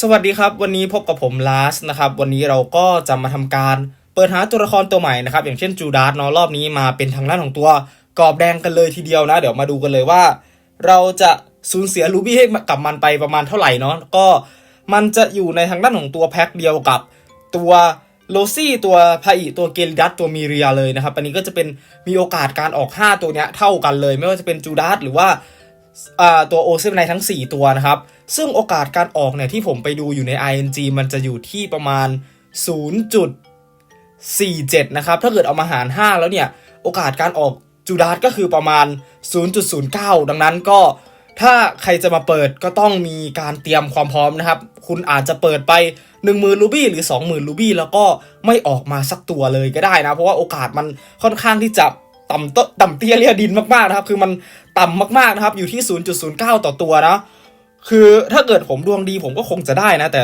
สวัสดีครับ วันนี้พบกับผมลาสนะครับ วันนี้เราก็จะมาทำการเปิดหาตัวละครตัวใหม่นะครับ อย่างเช่นจูดาสเนาะรอบนี้มาเป็นทางด้านของตัวกรอบแดงกันเลยทีเดียวนะ เดี๋ยวมาดูกันเลยว่า เราจะสูญเสียรูบี้ให้กับมันไปประมาณเท่าไหร่เนาะก็มันจะอยู่ในทางด้านของตัวแพ็คเดียวกับตัวโลซี่ตัวพาอิตัวเกลิดัสตัวมีเรียเลยนะครับอันนี้ก็จะเป็นมีโอกาสการออก 5 ตัวเนี้ยเท่ากันเลย ไม่ว่าจะเป็นจูดาสหรือว่าอ่าตัวโอเซนในทั้ง 4 ตัวนะครับ ซึ่งโอกาสการออกเนี่ยที่ผมไปดูอยู่ใน ING มันจะอยู่ที่ประมาณ 0.47 นะครับ ถ้าเกิดเอามาหาร 5 แล้วเนี่ย โอกาสการออกจูดาสก็คือประมาณ 0.09 ดังนั้นก็ถ้าใครจะมาเปิดก็ต้องมีการเตรียมความพร้อมนะครับ คุณอาจจะเปิดไป 10,000ลูบี้หรือ 20,000ลูบี้แล้วก็ไม่ออกมาสักตัวเลยก็ได้นะ เพราะว่าโอกาสมันค่อนข้างที่จะต่ำเตต่ำเตี้ยเรียดินมากๆนะครับ คือมันต่ำมากๆนะครับ อยู่ที่ 0.09 ต่อตัวนะ คือถ้าเกิดผมดวงดีผมก็คงจะได้นะ แต่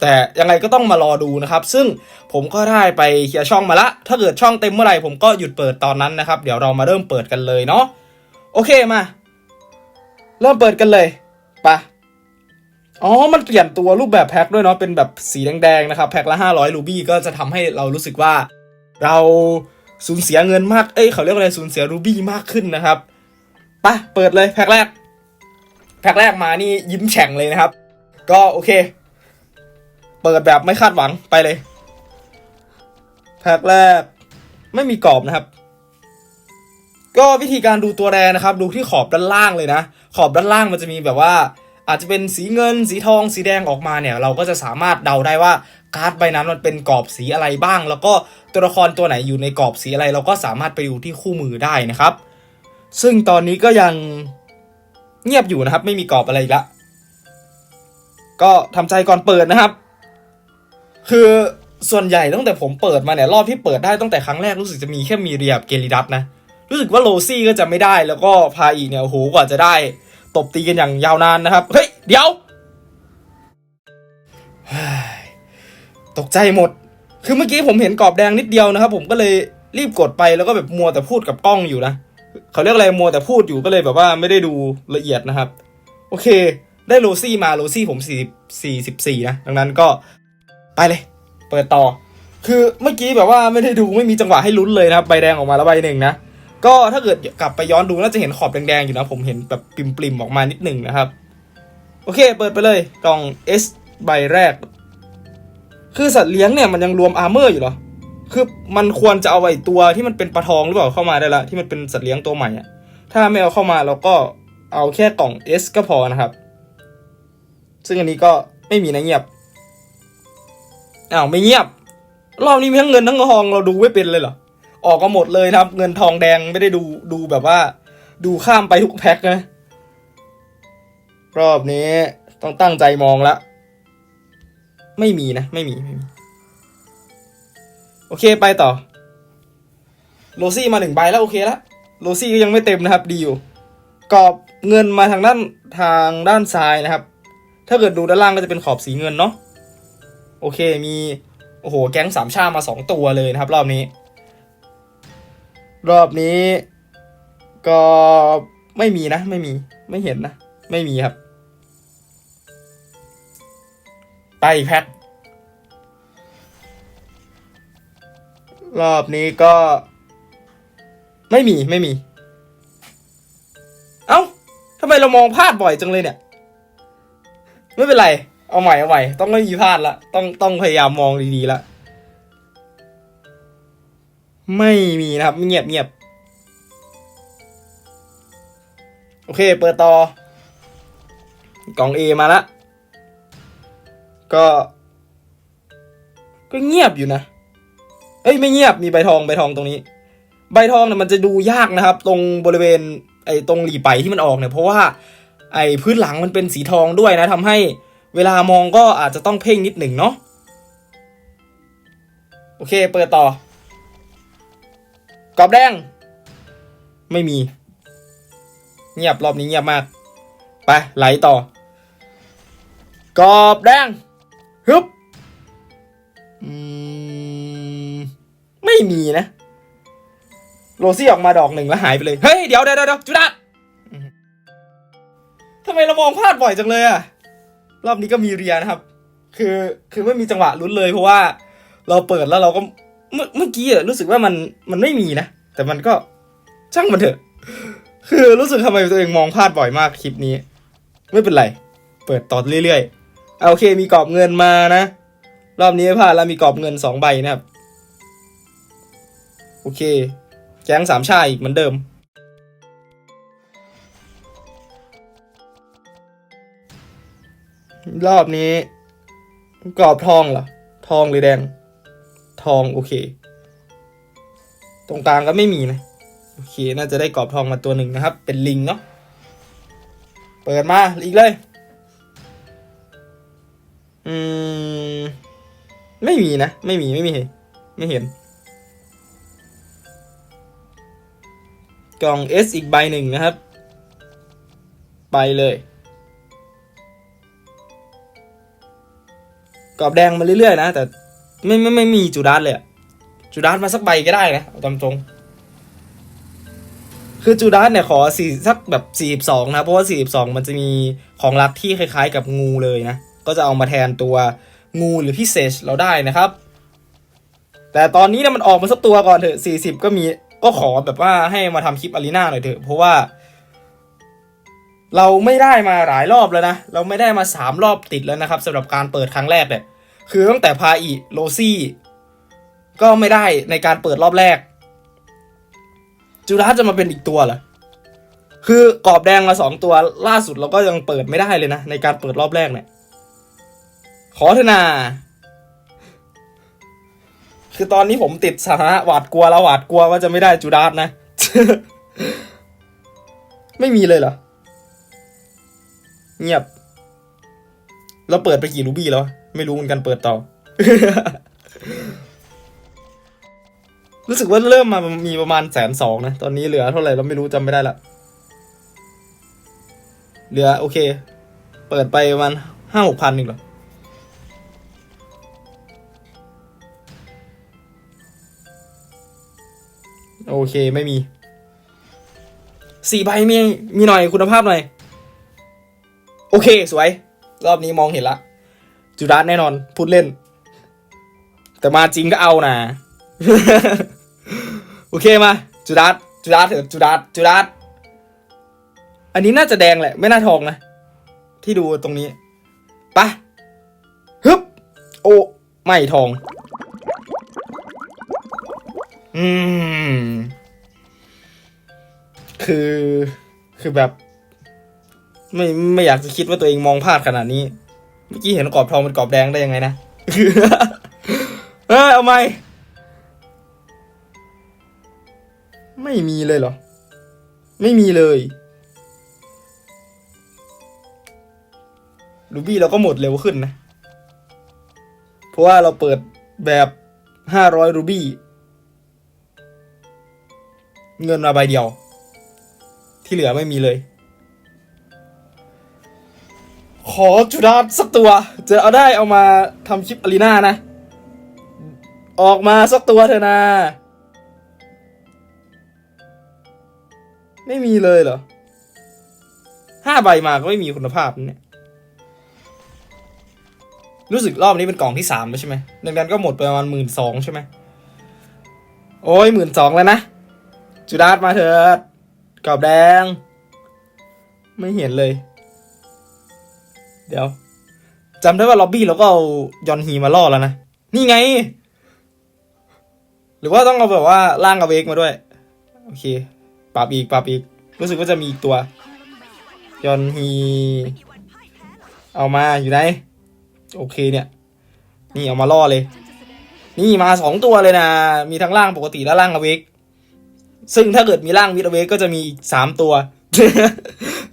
แต่ยังไงก็ต้องมารอดูนะครับ ซึ่งผมก็ได้ไปเคลียร์ช่องมาละ ถ้าเกิดช่องเต็มเมื่อไหร่ผมก็หยุดเปิดตอนนั้นนะครับ เดี๋ยวเรามาเริ่มเปิดกันเลยเนาะโอเคมา เริ่มเปิดกันเลยปะอ๋อ มันเปลี่ยนตัวรูปแบบแพ็คด้วยเนาะ เป็นแบบสีแดงๆนะครับ แพ็คละ 500 รูบี้ก็จะทำให้เรารู้สึกว่า เราสูญเสียเงินมาก เอ้ย เขาเรียกอะไร สูญเสียรูบี้มากขึ้นนะครับ ปะ เปิดเลย แพ็คแรก แพ็คแรกมานี่ยิ้มแฉ่งเลยนะครับ ก็โอเค เปิดแบบไม่คาดหวังไปเลย แพ็คแรกไม่มีกรอบนะครับ ก็วิธีการดูตัวแรนะครับ ดูที่ขอบด้านล่างเลยนะ ขอบด้านล่างมันจะมีแบบว่า อาจจะเป็นสีเงิน สีทอง สีแดงออกมาเนี่ย เราก็จะสามารถเดาได้ว่าการ์ดใบนั้นมันเป็นกรอบสีอะไรบ้าง แล้วก็ตัวละครตัวไหนอยู่ในกรอบสีอะไร เราก็สามารถไปดูที่คู่มือได้นะครับ ซึ่งตอนนี้ก็ยัง เงียบอยู่นะครับ ไม่มีกรอบอะไรอีกละก็ทำใจก่อนเปิดนะครับ คือส่วนใหญ่ตั้งแต่ผมเปิดมาเนี่ยรอบที่เปิดได้ตั้งแต่ครั้งแรกรู้สึกจะมีแค่มีเรียบเกลิดัสนะ รู้สึกว่าโรซี่ก็จะไม่ได้แล้วก็พาอีเนี่ยโอ้โหกว่าจะได้ ตบตีกันอย่างยาวนานนะครับ เฮ้ย เดี๋ยว ตกใจหมด คือเมื่อกี้ผมเห็นกรอบแดงนิดเดียวนะครับ ผมก็เลยรีบกดไปแล้วก็แบบมัวแต่พูดกับกล้องอยู่นะ เขาเรียกอะไรมัวแต่พูดอยู่ก็เลยแบบว่าไม่ได้ดูละเอียดนะครับ โอเค ได้โรซี่มาโรซี่ผมสี่สี่สิบสี่นะดังนั้นก็ไปเลย เปิดต่อ คือเมื่อกี้แบบว่าไม่ได้ดูไม่มีจังหวะให้ลุ้นเลยนะครับใบแดงออกมาแล้วใบหนึ่งนะก็ถ้าเกิดกลับไปย้อนดูน่าจะเห็นขอบแดงๆอยู่นะผมเห็นแบบปริมๆออกมานิดหนึ่งนะครับ โอเค เปิดไปเลยกล่อง S ใบแรก คือสัตว์เลี้ยงเนี่ยมันยังรวมอาร์เมอร์อยู่เหรอ คือมันควรจะเอาไอ้ตัวที่มันเป็นปลาทองหรือเปล่าเข้ามาได้ละที่มันเป็นสัตว์เลี้ยงตัวใหม่อะถ้าไม่เอาเข้ามาเราก็เอาแค่กล่อง S ก็พอนะครับ ซึ่งอันนี้ก็ไม่มีนะเงียบอ้าวไม่เงียบ รอบนี้มีทั้งเงินทั้งทองเราดูไม่เป็นเลยเหรอออกก็หมดเลยนะครับ เงินทองแดงไม่ได้ดูดูแบบว่า ดูข้ามไปทุกแพ็คนะรอบนี้ต้องตั้งใจมองละ ไม่มีนะ ไม่มีไม่มี อเคไปต่อ โรซี่มาหนึ่งใบแล้วโอเคละโรซี่ก็ยังไม่เต็มนะครับดีอยู่กรอบเงินมาทางด้านทางด้านซ้ายนะครับ ถ้าเกิดดูด้านล่างก็จะเป็นขอบสีเงินเนาะโอเคมีโอ้โหแก๊งสามชามาสองตัวเลยนะครับ รอบนี้ รอบนี้ก็ไม่มีนะ ไม่มีไม่เห็นนะ ไม่มีครับ ไปอีกแพ็ค รอบนี้ก็ ไม่มีไม่มี เอ้าทำไมเรามองพลาดบ่อยจังเลยเนี่ย ไม่เป็นไร เอาใหม่เอาใหม่ ต้องไม่มีพลาดละต้องต้องพยายามมองดีๆละไม่มีนะครับเงียบเงียบโอเค เปิดต่อกล่อง A มาละก็ ก็เงียบอยู่นะ เอ้ยไม่เงียบมีใบทองใบทองตรงนี้ ใบทองเนี่ยมันจะดูยากนะครับ ตรงบริเวณไอ้ตรงหลีไปที่มันออกเนี่ยเพราะว่าไอ้พื้นหลังมันเป็นสีทองด้วยนะทำให้เวลามองก็อาจจะต้องเพ่งนิดหนึ่งเนาะโอเคเปิดต่อกรอบแดง ไม่มี เงียบรอบนี้เงียบมาก ไปไหลต่อกรอบแดงฮึบ ไม่มีนะ โรซี่ออกมาดอกหนึ่งแล้วหายไปเลย เฮ้ย เดี๋ยวเดี๋ยวเดี๋ยวจุดาทำไมเรามองพลาดบ่อยจังเลยอะรอบนี้ก็มีเรียนะครับ คือคือไม่มีจังหวะลุ้นเลยเพราะว่า เราเปิดแล้วเราก็เมื่อเมื่อกี้อะรู้สึกว่ามันมันไม่มีนะ แต่มันก็ช่างมันเถอะ คือรู้สึกทำไมตัวเองมองพลาดบ่อยมากคลิปนี้ ไม่เป็นไร เปิดต่อเรื่อยๆเอาโอเคมีกรอบเงินมานะ รอบนี้พลาดแล้วมีกรอบเงินสองใบนะครับ โอเค แก๊งสามชาอีกเหมือนเดิม รอบนี้ กรอบทองเหรอ ทองหรือแดง ทองโอเค ตรงกลางก็ไม่มีนะ โอเค น่าจะได้กรอบทองมาตัวหนึ่งนะครับ เป็นลิงเนาะ เปิดมาอีกเลย อืม ไม่มีนะ ไม่มี ไม่มี ไม่เห็น กล่อง S อีกใบหนึ่งนะครับ ไปเลย กรอบแดงมาเรื่อยๆนะ แต่ไม่ไม่ไม่มีจูดาสเลยจูดาสมาสักใบก็ได้นะเอาตามตรง คือจูดาสเนี่ยขอสี่สักแบบสี่สิบสองนะ เพราะว่าสี่สิบสองมันจะมีของรักที่คล้ายๆกับงูเลยนะ ก็จะเอามาแทนตัวงูหรือพิเศษเราได้นะครับ แต่ตอนนี้เนี่ยมันออกมาสักตัวก่อนเถอะสี่สิบก็มี ก็ขอแบบว่าให้มาทำคลิปอารีนาหน่อยเถอะ เพราะว่า เราไม่ได้มาหลายรอบแล้วนะ เราไม่ได้มาสามรอบติดแล้วนะครับสำหรับการเปิดครั้งแรกเนี่ยคือตั้งแต่พาอีโรซี่ ก็ไม่ได้ในการเปิดรอบแรกจูราจะมาเป็นอีกตัวเหรอคือกรอบแดงมาสองตัวล่าสุดเราก็ยังเปิดไม่ได้เลยนะ ในการเปิดรอบแรกเนี่ยขอเถนา คือตอนนี้ผมติดสถานะหวาดกลัวแล้วหวาดกลัวว่าจะไม่ได้จูดาสนะ ไม่มีเลยเหรอ เงียบเราเปิดไปกี่รูบี้แล้ว ไม่รู้เหมือนกันเปิดต่อ รู้สึกว่าเริ่มมามีประมาณแสนสองนะ ตอนนี้เหลือเท่าไหร่เราไม่รู้จำไม่ได้ละเหลือโอเค เปิดไปประมาณห้าหกพันหนึ่งเหรอ โอเคไม่มีสี่ใบมีมีหน่อยคุณภาพหน่อย โอเคสวย รอบนี้มองเห็นละจูดาสแน่นอน พูดเล่น แต่มาจริงก็เอานะโอเคมาจูดาสจูดาสเถอะจูดาสจูดาสอันนี้น่าจะแดงแหละ ไม่น่าทองนะ ที่ดูตรงนี้ปะฮึบโอ้ไม่ทอง อืม คือคือแบบ ไม่ไม่อยากจะคิดว่าตัวเองมองพลาดขนาดนี้ เมื่อกี้เห็นกรอบทองเป็นกรอบแดงได้ยังไงนะเอ้ยเอาไหมไม่มีเลยเหรอ ไม่มีเลยรูบี้เราก็หมดเร็วขึ้นนะ เพราะว่าเราเปิดแบบห้าร้อยรูบี้ เงินมาใบเดียว ที่เหลือไม่มีเลย ขอจุดาสักตัว จะเอาได้เอามาทำคลิปอารีนานะ ออกมาสักตัวเถอะนะไม่มีเลยเหรอห้าใบมาก็ไม่มีคุณภาพเนี่ย รู้สึกรอบนี้เป็นกล่องที่สามแล้วใช่ไหมดังนั้นก็หมดไปประมาณหมื่นสองใช่ไหม โอ้ยหมื่นสองแล้วนะ จุดาสมาเถิดกรอบแดง ไม่เห็นเลย เดี๋ยวจำได้ว่าล็อบบี้เราก็เอายอนฮีมาล่อแล้วนะ นี่ไง หรือว่าต้องเอาแบบว่าล่างกับเวกมาด้วย โอเคปรับอีกปรับอีก รู้สึกว่าจะมีอีกตัว ยอนฮี เอามาอยู่ไหน โอเคเนี่ย นี่เอามาล่อเลย นี่มาสองตัวเลยนะ มีทั้งล่างปกติและล่างอเวก ซึ่งถ้าเกิดมีร่างวิดเวกก็จะมีอีกสามตัว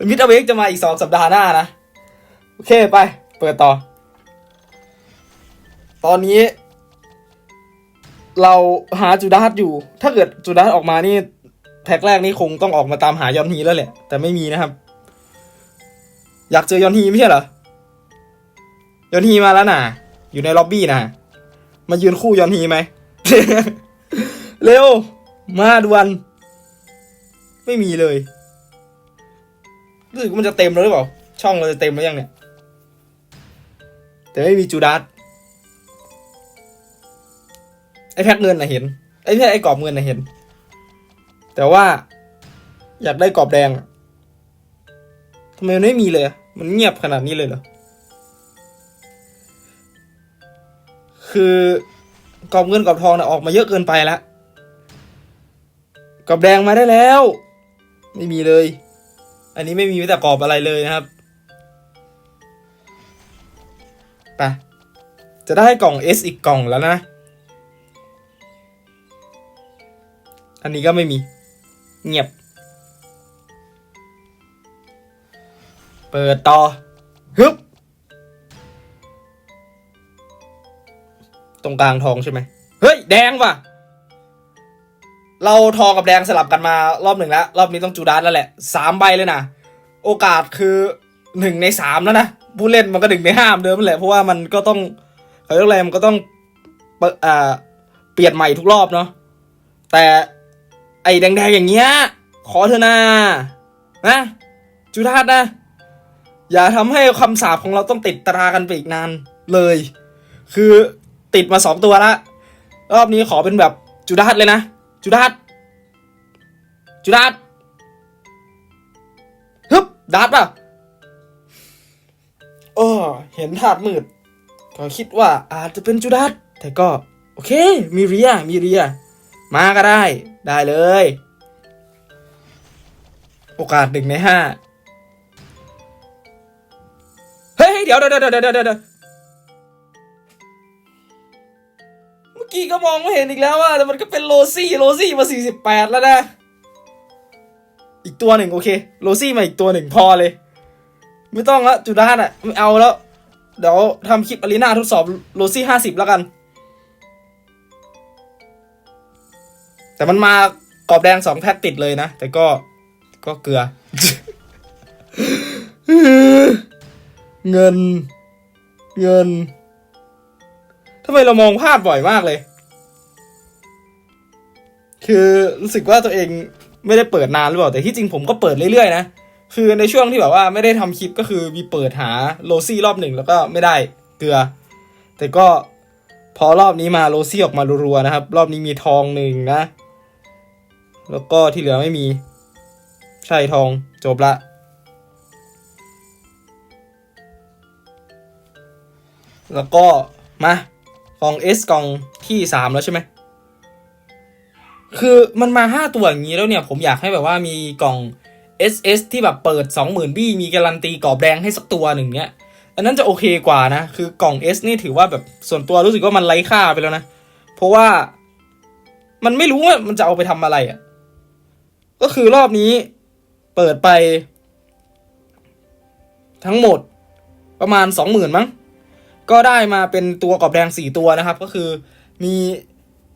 วิดเวกจะมาอีกสองสัปดาห์หน้านะ โอเคไป เปิดต่อ ตอนนี้ เราหาจูดาสอยู่ ถ้าเกิดจูดาสออกมานี่ แพ็คแรกนี่คงต้องออกมาตามหายอนฮีแล้วแหละ แต่ไม่มีนะครับ อยากเจอยอนฮีไม่ใช่เหรอยอนฮีมาแล้วน่ะ อยู่ในล็อบบี้น่ะมายืนคู่ยอนฮีไหม เร็ว มาด่วน ไม่มีเลยรู้สึกว่ามันจะเต็มแล้วหรือเปล่า ช่องเราจะเต็มแล้วยังเนี่ย แต่ไม่มีจูดาสไอ้แพ็คเงินนะเห็น ไอ้แพ็คไอ้กรอบเงินนะเห็น แต่ว่า อยากได้กรอบแดงทำไมมันไม่มีเลย มันเงียบขนาดนี้เลยเหรอ คือกรอบเงินกรอบทองนะออกมาเยอะเกินไปแล้ว กรอบแดงมาได้แล้ว ไม่มีเลย อันนี้ไม่มีแม้แต่กรอบอะไรเลยนะครับไปจะได้กล่อง S อีกกล่องแล้วนะ อันนี้ก็ไม่มี เงียบ เปิดต่อฮึบตรงกลางทองใช่ไหม เฮ้ย แดงว่ะ เราทองกับแดงสลับกันมารอบหนึ่งแล้ว รอบนี้ต้องจูดานแล้วแหละสามใบเลยนะโอกาสคือหนึ่งในสามแล้วนะผู้เล่นมันก็หนึ่งในห้าเหมือนเดิมแหละเพราะว่ามันก็ต้องเขาเรียกอะไรมันก็ต้องเปิดอ่าเปลี่ยนใหม่ทุกรอบเนาะแต่ไอ้แดงๆอย่างเงี้ยขอเถอะนะนะจูดานนะ อย่าทำให้คำสาปของเราต้องติดตรากันไปอีกนานเลย คือติดมาสองตัวละรอบนี้ขอเป็นแบบจูดาสเลยนะ จูดาสจูดาสฮึบดาสป่ะโอ้เห็นถาดมืด ก็คิดว่าอาจจะเป็นจูดาสแต่ก็ โอเค มีเรีย มีเรีย มาก็ได้ ได้เลย โอกาสหนึ่งในห้าเฮ้ย เดี๋ยวเดี๋ยวเดี๋ยวเดี๋ยว กี้ก็มองไม่เห็นอีกแล้วว่าแต่มันก็เป็นโรซี่โรซี่มาสี่สิบแปดแล้วนะ อีกตัวหนึ่งโอเค โรซี่มาอีกตัวหนึ่งพอเลย ไม่ต้องละจุดด้านอะไม่เอาแล้ว เดี๋ยวทำคลิปอารีนาทดสอบโรซี่ห้าสิบแล้วกัน แต่มันมากรอบแดงสองแพ็คติดเลยนะ แต่ก็ก็เกลือ เงิน เงินำไมเรามองพลาดบ่อยมากเลย คือรู้สึกว่าตัวเองไม่ได้เปิดนานหรือเปล่า แต่ที่จริงผมก็เปิดเรื่อยๆนะ คือในช่วงที่แบบว่าไม่ได้ทำคลิปก็คือมีเปิดหาโรซี่รอบหนึ่งแล้วก็ไม่ได้เกลือ แต่ก็พอรอบนี้มาโรซี่ออกมารัวๆนะครับ รอบนี้มีทองหนึ่งนะ แล้วก็ที่เหลือไม่มี ใช่ทองจบละแล้วก็มา กอง S กล่องที่สามแล้วใช่ไหม คือมันมาห้าตัวอย่างนี้แล้วเนี่ย ผมอยากให้แบบว่ามีกล่อง SS ที่แบบเปิด20,000บี้มีการันตีกรอบแดงให้สักตัวหนึ่งเนี้ย อันนั้นจะโอเคกว่านะ คือกล่อง S นี่ถือว่าแบบส่วนตัวรู้สึกว่ามันไร้ค่าไปแล้วนะ เพราะว่ามันไม่รู้ว่ามันจะเอาไปทำอะไรอะ่ะ ก็คือรอบนี้เปิดไป ทั้งหมดประมาณ20,000มั้ง ก็ได้มาเป็นตัวกรอบแดงสี่ตัวนะครับ ก็คือมี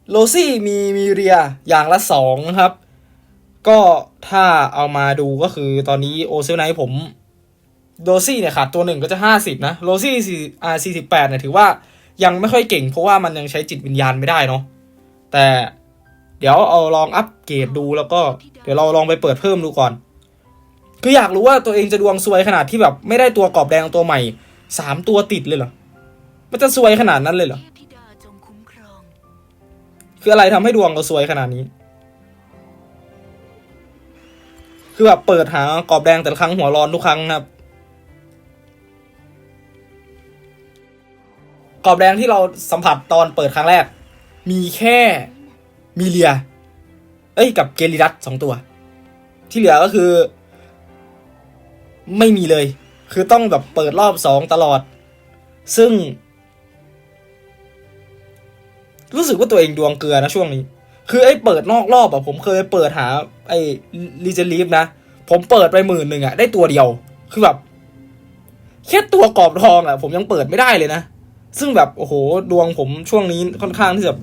โรซี่มีมีเรียอย่างละสองนะครับ ก็ถ้าเอามาดูก็คือตอนนี้โอเซลไนผมโรซี่เนี่ยขาดตัวหนึ่งก็จะห้าสิบนะโรซี่สี่อ่าสี่สิบแปดเนี่ยถือว่ายังไม่ค่อยเก่ง เพราะว่ามันยังใช้จิตวิญญาณไม่ได้เนาะแต่เดี๋ยวเอาลองอัปเกรดดูแล้วก็เดี๋ยวเราลองไปเปิดเพิ่มดูก่อน คืออยากรู้ว่าตัวเองจะดวงซวยขนาดที่แบบไม่ได้ตัวกรอบแดงตัวใหม่สามตัวติดเลยเหรอ มันจะซวยขนาดนั้นเลยเหรอ เทพธิดาจงคุ้มครอง คืออะไรทำให้ดวงเราซวยขนาดนี้ คือแบบเปิดหากรอบแดงแต่ละครั้งหัวร้อนทุกครั้งครับ กรอบแดงที่เราสัมผัสตอนเปิดครั้งแรก มีแค่มีเลีย เอ้ยกับเกลิดัสสองตัว ที่เหลือก็คือ ไม่มีเลย คือต้องแบบเปิดรอบสองตลอด ซึ่ง รู้สึกว่าตัวเองดวงเกลือนะช่วงนี้ คือไอ้เปิดนอกรอบอะผมเคยเปิดหาไอ้ลีเจลีฟนะ ผมเปิดไปหมื่นหนึ่งอะได้ตัวเดียว คือแบบแค่ตัวกรอบทองอะผมยังเปิดไม่ได้เลยนะ ซึ่งแบบโอ้โหดวงผมช่วงนี้ค่อนข้างที่จะ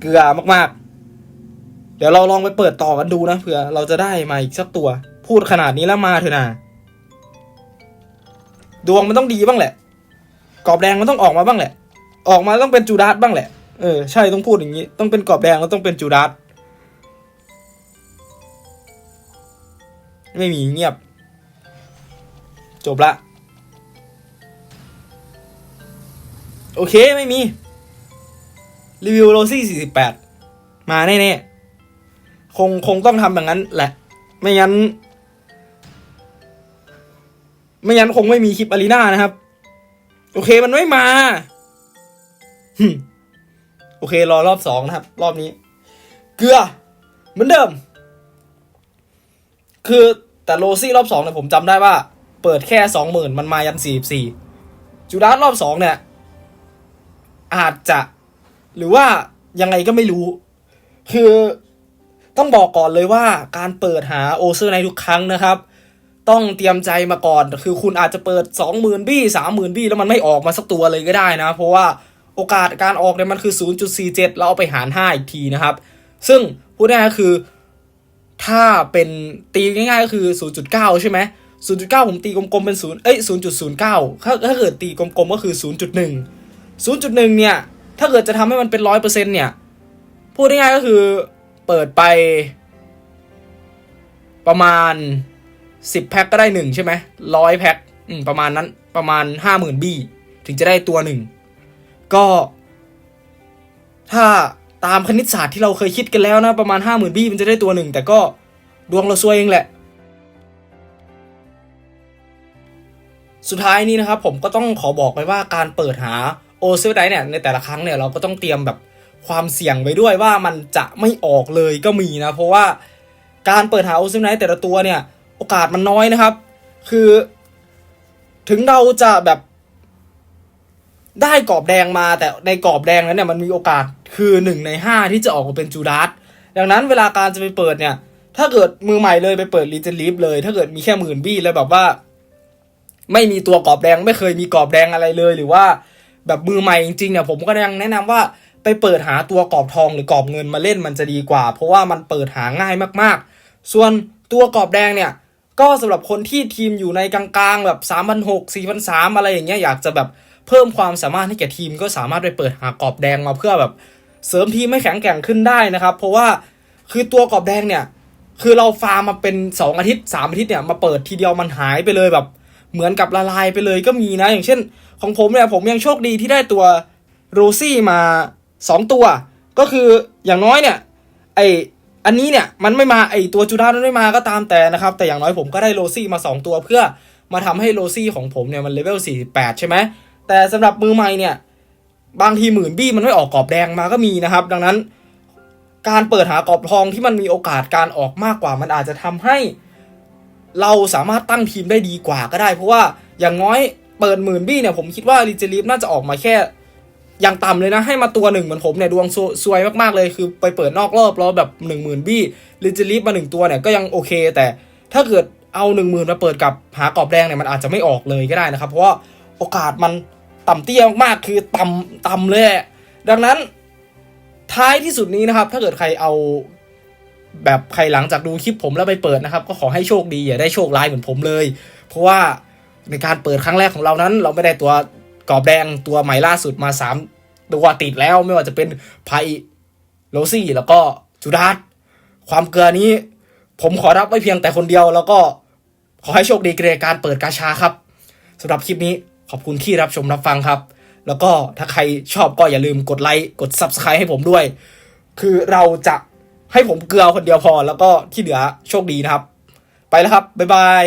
เกลือมากๆ เดี๋ยวเราลองไปเปิดต่อกันดูนะเผื่อเราจะได้มาอีกสักตัว พูดขนาดนี้แล้วมาเถอะนะดวงมันต้องดีบ้างแหละ กรอบแดงมันต้องออกมาบ้างแหละ ออกมาต้องเป็นจูดาสบ้างแหละ เออใช่ต้องพูดอย่างนี้ ต้องเป็นกรอบแดงแล้วต้องเป็นจูดาสไม่มีเงียบ จบละ โอเคไม่มี รีวิวโรซี่ 48 มาแน่ๆ คงคงต้องทำแบบนั้นแหละ ไม่งั้น ไม่งั้นคงไม่มีคลิปอารีนานะครับ โอเคมันไม่มา โอเค รอรอบสองนะครับ รอบนี้ เกลือ เหมือนเดิม คือแต่โรซี่รอบสองเนี่ยผมจำได้ว่า เปิดแค่สองหมื่นมันมายันสี่สี่จูดาสรอบสองเนี่ย อาจจะ หรือว่ายังไงก็ไม่รู้ คือต้องบอกก่อนเลยว่าการเปิดหาโอเซอร์ในทุกครั้งนะครับ ต้องเตรียมใจมาก่อน คือคุณอาจจะเปิด20,000บี้30,000บี้แล้วมันไม่ออกมาสักตัวเลยก็ได้นะ เพราะว่า โอกาสการออกเนี่ยมันคือ 0.47 เราเอาไปหาร 5 อีกทีนะครับ ซึ่งพูดง่ายๆก็คือ ถ้าเป็นตีง่ายๆก็คือ 0.9 ใช่ไหม0.9 ผมตีกลมๆเป็น0เอ้ย 0.09 ถ้าถ้าเกิดตีกลมๆก็คือ 0.1 0.1 เนี่ย ถ้าเกิดจะทำให้มันเป็น 100%เนี่ย พูดง่ายๆก็คือเปิดไป ประมาณ 10 แพ็คก็ได้หนึ่งใช่ไหมร้อยแพ็คประมาณนั้นประมาณ 50,000 บี้ ถึงจะได้ตัวหนึ่ง ก็ถ้าตามคณิตศาสตร์ที่เราเคยคิดกันแล้วนะ ประมาณ 50,000บี้มันจะได้ตัวหนึ่ง แต่ก็ดวงเราซวยเองแหละ สุดท้ายนี้นะครับผมก็ต้องขอบอกไปว่าการเปิดหาโอเซอร์ไดเนี่ยในแต่ละครั้งเนี่ยเราก็ต้องเตรียมแบบความเสี่ยงไว้ด้วยว่ามันจะไม่ออกเลยก็มีนะ เพราะว่าการเปิดหาโอเซอร์ไดแต่ละตัวเนี่ย โอกาสมันน้อยนะครับ คือ ถึงเราจะแบบ ได้กรอบแดงมาแต่ในกรอบแดงนั้นเนี่ยมันมีโอกาสคือหนึ่งในห้าที่จะออกมาเป็นจูดาสดังนั้นเวลาการจะไปเปิดเนี่ย ถ้าเกิดมือใหม่เลยไปเปิดรีเจนลีฟเลย ถ้าเกิดมีแค่หมื่นบี้แล้วแบบว่า ไม่มีตัวกรอบแดงไม่เคยมีกรอบแดงอะไรเลยหรือว่าแบบมือใหม่จริงๆเนี่ยผมก็ยังแนะนำว่าไปเปิดหาตัวกรอบทองหรือกรอบเงินมาเล่นมันจะดีกว่า เพราะว่ามันเปิดหาง่ายมากๆ ส่วนตัวกรอบแดงเนี่ย ก็สำหรับคนที่ทีมอยู่ในกลางๆแบบ3 0 0 6 4 0 0อะไรอย่างเงี้ยอยากจะแบบ เพิ่มความสามารถให้แก่ทีมก็สามารถไปเปิดหากรอบแดงมาเพื่อแบบเสริมทีมให้แข็งแกร่งขึ้นได้นะครับ เพราะว่าคือตัวกรอบแดงเนี่ย คือเราฟาร์มมาเป็น 2 อาทิตย์ 3 อาทิตย์เนี่ยมาเปิดทีเดียวมันหายไปเลยแบบ เหมือนกับละลายไปเลยก็มีนะ อย่างเช่น ของผมเนี่ยผมยังโชคดีที่ได้ตัวโรซี่มา 2 ตัว ก็คืออย่างน้อยเนี่ยไออันนี้เนี่ยมันไม่มาไอตัวจูดามันไม่มาก็ตามแต่นะครับ แต่อย่างน้อยผมก็ได้โรซี่มา 2 ตัวเพื่อมาทำให้โรซี่ของผมเนี่ยมันเลเวล48 ใช่ไหม แต่สำหรับมือใหม่เนี่ย บางทีหมื่นบี้มันไม่ออกกรอบแดงมาก็มีนะครับ ดังนั้น การเปิดหากรอบทองที่มันมีโอกาสการออกมากกว่า มันอาจจะทำให้ เราสามารถตั้งทีมได้ดีกว่าก็ได้ เพราะว่าอย่างน้อยเปิดหมื่นบี้เนี่ยผมคิดว่าลิเจลีฟน่าจะออกมาแค่อย่างต่ำเลยนะให้มาตัวหนึ่งเหมือนผมเนี่ยดวงซวยมากๆเลยคือไปเปิดนอกรอบแล้วแบบหนึ่งหมื่นบี้ลิเจลีฟมาหนึ่งตัวเนี่ยก็ยังโอเค แต่ถ้าเกิดเอาหนึ่งหมื่นมาเปิดกับหากรอบแดงเนี่ยมันอาจจะไม่ออกเลยก็ได้นะครับ เพราะว่าโอกาสมัน ต่ำเตี้ยมากๆคือต่ำต่ำเลยดังนั้นท้ายที่สุดนี้นะครับ ถ้าเกิดใครเอาแบบใครหลังจากดูคลิปผมแล้วไปเปิดนะครับ ก็ขอให้โชคดีอย่าได้โชคร้ายเหมือนผมเลย เพราะว่าในการเปิดครั้งแรกของเรานั้น เราไม่ได้ตัวกรอบแดงตัวใหม่ล่าสุดมา 3 ตัวติดแล้วไม่ว่าจะเป็นไพโรซี่แล้วก็จูดาสความเกลือนี้ ผมขอรับไว้เพียงแต่คนเดียวแล้วก็ขอให้โชคดีในการเปิดกาชาครับสำหรับคลิปนี้ ขอบคุณที่รับชมรับฟังครับ แล้วก็ถ้าใครชอบก็อย่าลืมกดไลค์กด Subscribe ให้ผมด้วย คือเราจะให้ผมเกลือคนเดียวพอ แล้วก็ที่เหลือโชคดีนะครับ ไปแล้วครับ บ๊ายบาย